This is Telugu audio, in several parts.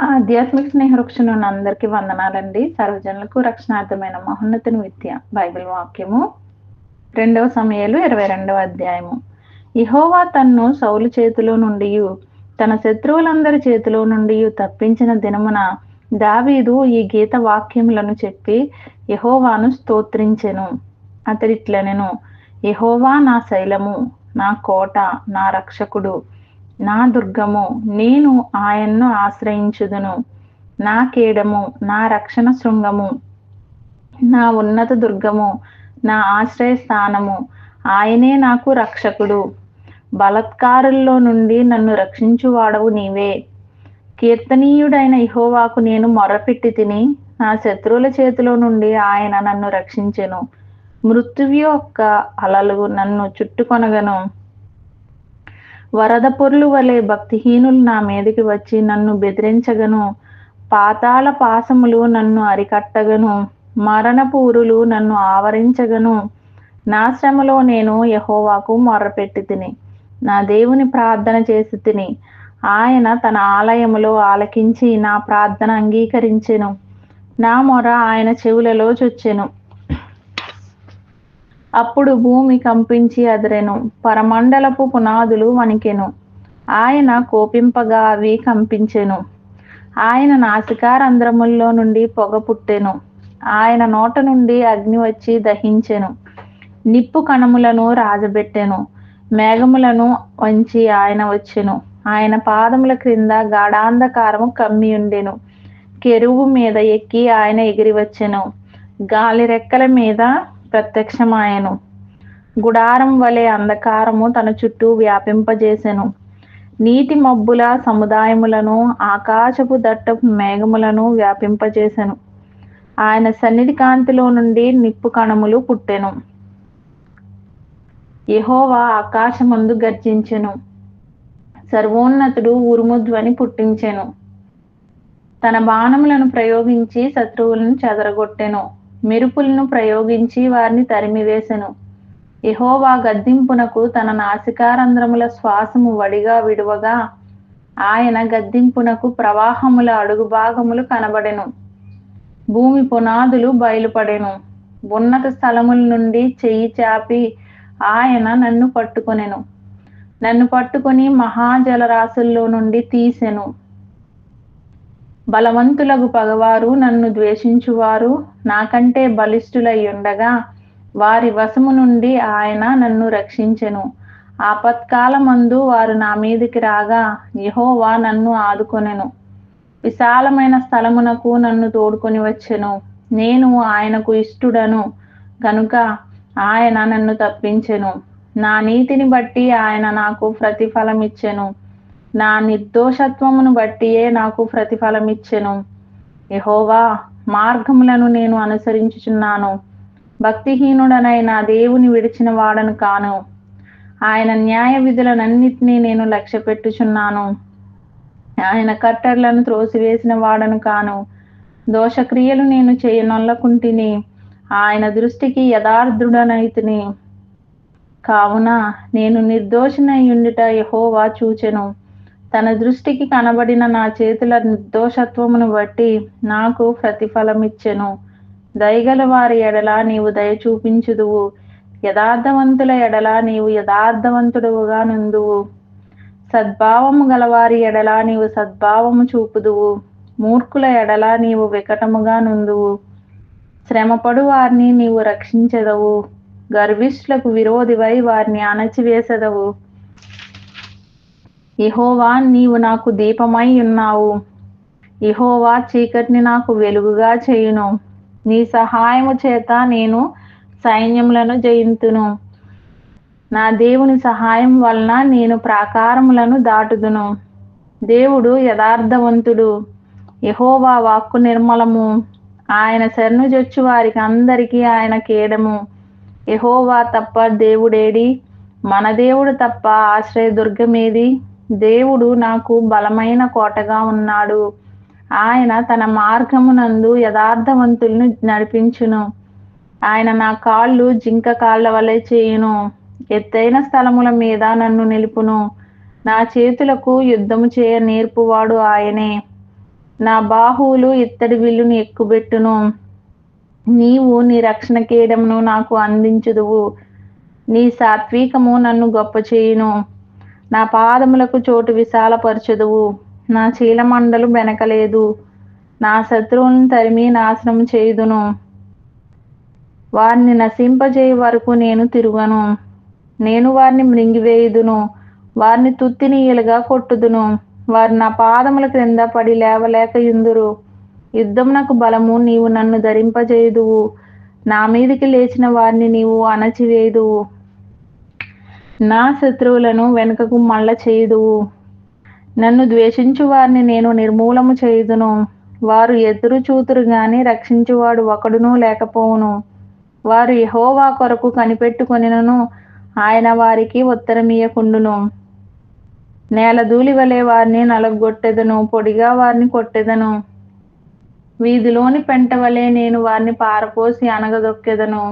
ఆధ్యాత్మిక స్నేహవృక్షణ అందరికీ వందనాలండి. సర్వజనులకు రక్షణార్థమైన మహోన్నతుని విద్య బైబిల్ వాక్యము. రెండవ సమయాలు ఇరవై రెండవ అధ్యాయము. ఇహోవా తన్ను సౌలు చేతిలో నుండి తన శత్రువులందరి చేతిలో నుండి తప్పించిన దినమున దావీదు ఈ గీత వాక్యములను చెప్పి యహోవాను స్తోత్రించెను. అతడిట్లనెను యహోవా నా శైలము నా కోట నా రక్షకుడు నా దుర్గము నేను ఆయన్ను ఆశ్రయించుదును. నా కేడము నా రక్షణ శృంగము నా ఉన్నత దుర్గము నా ఆశ్రయ స్థానము ఆయనే నాకు రక్షకుడు. బలత్కారుల్లో నుండి నన్ను రక్షించువాడవు నీవే. కీర్తనీయుడైన ఇహోవాకు నేను మొరపెట్టి తిని నా శత్రువుల చేతిలో నుండి ఆయన నన్ను రక్షించెను. మృత్యువు యొక్క అలలు నన్ను చుట్టుకొనగను. వరద పొర్లు వలె భక్తిహీనులు నా మీదకి వచ్చి నన్ను బెదిరించగను. పాతాళ పాసములు నన్ను అరికట్టగను. మరణపు ఉరులు నన్ను ఆవరించగను. నా శ్రమలో నేను యహోవాకు మొర్రపెట్టి తిని నా దేవుని ప్రార్థన చేసి తిని ఆయన తన ఆలయములో ఆలకించి నా ప్రార్థన అంగీకరించెను. నా మొర ఆయన చెవులలో చొచ్చెను. అప్పుడు భూమి కంపించి అదిరెను పరమండలపు పునాదులు వణికెను. ఆయన కోపింపగా అవి కంపించెను. ఆయన నాసికారంధ్రముల్లో నుండి పొగ పుట్టెను. ఆయన నోట నుండి అగ్ని వచ్చి దహించెను. నిప్పు కణములను రాజబెట్టెను. మేఘములను వంచి ఆయన వచ్చెను. ఆయన పాదముల క్రింద గాఢాంధకారము కమ్మి ఉండెను కెరువు మీద ఎక్కి ఆయన ఎగిరి వచ్చెను. గాలి రెక్కల మీద ప్రత్యక్షమాయను. గుడారం వలె అంధకారము తన చుట్టూ వ్యాపింపజేసెను. నీటి మబ్బుల సముదాయములను ఆకాశపు దట్టపు మేఘములను వ్యాపింపజేసెను. ఆయన సన్నిధి కాంతిలో నుండి నిప్పు కణములు పుట్టెను. యహోవా ఆకాశమందు గర్జించెను. సర్వోన్నతుడు ఉరుముధ్వని పుట్టించెను. తన బాణములను ప్రయోగించి శత్రువులను చెదరగొట్టెను. మెరుపులను ప్రయోగించి వారిని తరిమివేశను యహోవా గద్దింపునకు తన నాసికారంధ్రముల శ్వాసము వడిగా విడువగా ఆయన గద్దింపునకు ప్రవాహముల అడుగు భాగములు కనబడెను. భూమి పునాదులు బయలుపడెను. ఉన్నత స్థలముల నుండి చెయ్యి చాపి ఆయన నన్ను పట్టుకొనెను. నన్ను పట్టుకొని మహాజలరాశుల్లో నుండి తీసెను. బలవంతులకు పగవారు నన్ను ద్వేషించువారు. నాకంటే బలిష్ఠులై ఉండగా వారి వశము నుండి ఆయన నన్ను రక్షించెను. ఆపత్కాలమందు వారు నా మీదికి రాగా యహోవా నన్ను ఆదుకొనెను. విశాలమైన స్థలమునకు నన్ను తోడుకొని వచ్చెను. నేను ఆయనకు ఇష్టుడను. కనుక ఆయన నన్ను తప్పించెను. నా నీతిని బట్టి ఆయన నాకు ప్రతిఫలం ఇచ్చెను నా నిర్దోషత్వమును బట్టియే నాకు ప్రతిఫలం ఇచ్చెను యహోవా మార్గములను నేను అనుసరించుచున్నాను. భక్తిహీనుడనైన దేవుని విడిచిన వాడను కాను. ఆయన న్యాయ విధులనన్నిటినీ నేను లక్ష్య పెట్టుచున్నాను ఆయన కట్టర్లను త్రోసివేసిన వాడను కాను. దోషక్రియలు నేను చేయనొల్లకుంటిని. ఆయన దృష్టికి యథార్థుడనైతిని. కావున నేను నిర్దోషినయుండుట యహోవా చూచెను. తన దృష్టికి కనబడిన నా చేతుల నిర్దోషత్వమును బట్టి నాకు ప్రతిఫలమిచ్చెను. దయగల వారి ఎడల నీవు దయ చూపించుదువు. యథార్థవంతుల ఎడల నీవు యథార్థవంతుడుగా నుందువు. సద్భావము గలవారి ఎడల నీవు సద్భావము చూపుదువు. మూర్ఖుల ఎడల నీవు వికటముగా నుందువు. శ్రమపడు వారిని నీవు రక్షించెదవు. గర్విష్లకు విరోధివై వారిని అణచివేసెదవు. ఇహోవా నీవు నాకు దీపమై ఉన్నావు. ఇహోవా చీకటిని నాకు వెలుగుగా చేయును. నీ సహాయము చేత నేను సైన్యములను జయింతును. నా దేవుని సహాయం వలన నేను ప్రాకారములను దాటుదును. దేవుడు యథార్థవంతుడు. యహోవా వాక్కు నిర్మలము. ఆయన శరణు జొచ్చు వారికి అందరికీ ఆయన కేడము. యహోవా తప్ప దేవుడేడి మన దేవుడు తప్ప ఆశ్రయదుర్గమేది దేవుడు నాకు బలమైన కోటగా ఉన్నాడు. ఆయన తన మార్గమునందు యథార్థవంతులను నడిపించును. ఆయన నా కాళ్ళు జింక కాళ్ళ వలె చేయును. ఎత్తైన స్థలముల మీద నన్ను నిలుపును. నా చేతులకు యుద్ధము చేయ నేర్పువాడు ఆయనే. నా బాహువులు ఇత్తడి విల్లును ఎక్కుబెట్టును. నీవు నీ రక్షణ కేడమును నాకు అందించుదువు. నీ సాత్వికము నన్ను గొప్ప చేయును నా పాదములకు చోటు విశాలపరచదువు. నా చీలమండలు వెనకలేదు. నా శత్రువులను తరిమి నాశనం చేయుదును. వారిని నశింపజేయ వరకు నేను తిరుగను. నేను వారిని మృంగివేయుదును. వారిని తుత్తినీయులుగా కొట్టుదును. వారు నా పాదముల క్రింద పడి లేవలేక ఇందురు యుద్ధమునకు బలము నీవు నన్ను ధరింపజేయుదువు. నా మీదికి లేచిన వారిని నీవు అణచివేయుదువు. నా శత్రువులను వెనుకకు మళ్ళ చేయుదు నన్ను ద్వేషించు వారిని నేను నిర్మూలము చేయుదును. వారు ఎదురు చూతురు గాని రక్షించువాడు ఒకడునూ లేకపోవును. వారు యహోవా కొరకు కనిపెట్టుకొనినను ఆయన వారికి ఉత్తరమీయకుండును నేల ధూళి వలె వారిని నలగొట్టెదను పొడిగా వారిని కొట్టెదను. వీధిలోని పెంట వలె నేను వారిని పారపోసి అనగదొక్కెదను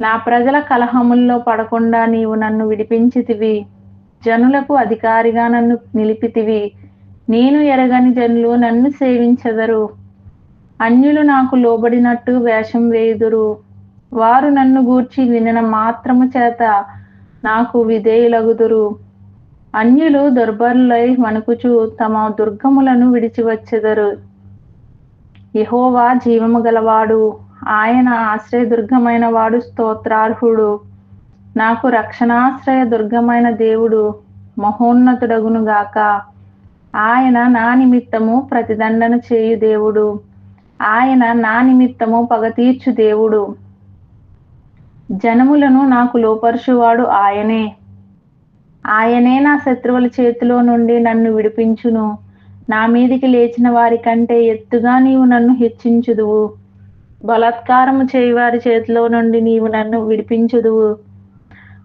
నా ప్రజల కలహముల్లో పడకుండా నీవు నన్ను విడిపించితివి. జనులకు అధికారిగా నన్ను నిలిపితివి. నేను ఎరగని జనులు నన్ను సేవించెదరు. అన్యులు నాకు లోబడినట్టు వేషం వేయుదురు. వారు నన్ను గూర్చి వినిన మాత్రము చేత నాకు విధేయులగుదురు. అన్యులు దుర్బరులై వణుకుచు తమ దుర్గములను విడిచి వచ్చెదరు యహోవా జీవము గలవాడు. ఆయన ఆశ్రయదుర్గమైన వాడు స్తోత్రార్హుడు. నాకు రక్షణాశ్రయ దుర్గమైన దేవుడు మహోన్నతుడగును గాక. ఆయన నా నిమిత్తము ప్రతిదండన చేయు దేవుడు. ఆయన నా నిమిత్తము పగతీర్చు దేవుడు. జనములను నాకు లోపరుచువాడు ఆయనే. ఆయనే నా శత్రువుల చేతిలో నుండి నన్ను విడిపించును. నా మీదికి లేచిన వారి కంటే ఎత్తుగా నీవు నన్ను హెచ్చించుదువు. బలాత్కారము చేయువారి చేతిలో నుండి నీవు నన్ను విడిపించుదువు.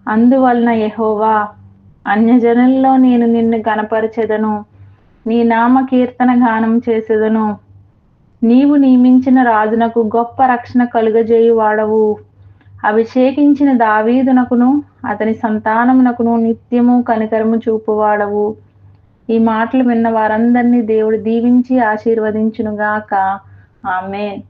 అందువలన యహోవా అన్యజనుల్లో నేను నిన్ను గనపరచెదను నీ నామ కీర్తన గానం చేసేదను. నీవు నియమించిన రాజునకు గొప్ప రక్షణ కలుగజేయు వాడవు అభిషేకించిన దావీదునకును అతని సంతానమునకును నిత్యము కనికరము చూపువాడవు. ఈ మాటలు విన్న వారందరినీ దేవుడు దీవించి ఆశీర్వదించునుగాక. ఆమె